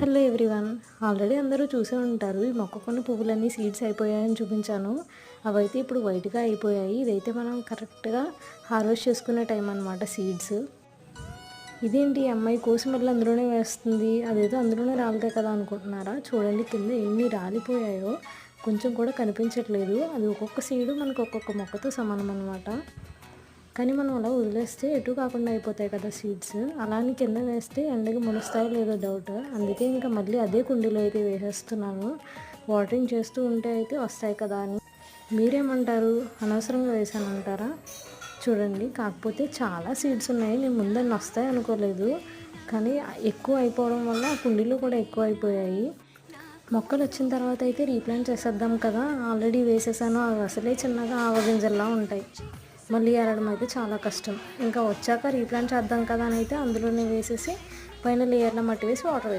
Hello everyone. Already అందరూ చూసే ఉంటారు ఈ మొక్క కొన్ని పువ్వులన్నీ సీడ్స్ అయిపోయాయని చూపించాను. అవైతే ఇప్పుడు వైట్గా అయిపోయాయి. ఇదైతే మనం కరెక్ట్గా హార్వెస్ట్ చేసుకునే టైం అనమాట సీడ్స్. ఇదేంటి ఈ అమ్మాయి కోసి మళ్ళీ అందులోనే వేస్తుంది? అదేదో అందులోనే రాలితే కదా అనుకుంటున్నారా? చూడండి కింద ఎన్ని రాలిపోయాయో. కొంచెం కూడా కనిపించట్లేదు. అది ఒక్కొక్క సీడు మనకు ఒక్కొక్క మొక్కతో సమానం అనమాట కానీ మనం అలా వదిలేస్తే ఎటు కాకుండా అయిపోతాయి కదా సీడ్స్ అలానే కింద వేస్తే ఎండకి మునుస్తాయో లేదో డౌట్ అందుకే ఇంకా మళ్ళీ అదే కుండీలో అయితే వేసేస్తున్నాను. వాటరింగ్ చేస్తూ ఉంటే అయితే వస్తాయి కదా అని. మీరేమంటారు? అనవసరంగా వేసాను అంటారా చూడండి కాకపోతే చాలా సీడ్స్ ఉన్నాయి. నేను ముందని వస్తాయి అనుకోలేదు. కానీ ఎక్కువ అయిపోవడం వల్ల కుండీలు కూడా ఎక్కువ అయిపోయాయి. మొక్కలు వచ్చిన తర్వాత అయితే రీప్లాంట్ చేసేద్దాం కదా. ఆల్రెడీ వేసేసాను. అవి అసలే చిన్నగా ఆవగింజల్లా ఉంటాయి. మళ్ళీ ఏరడం అయితే చాలా కష్టం. ఇంకా వచ్చాక రీప్లాంట్ చేద్దాం కదా అని అయితే అందులోనే వేసేసి పైన లేయర్ల మట్టి వేసి వాటర్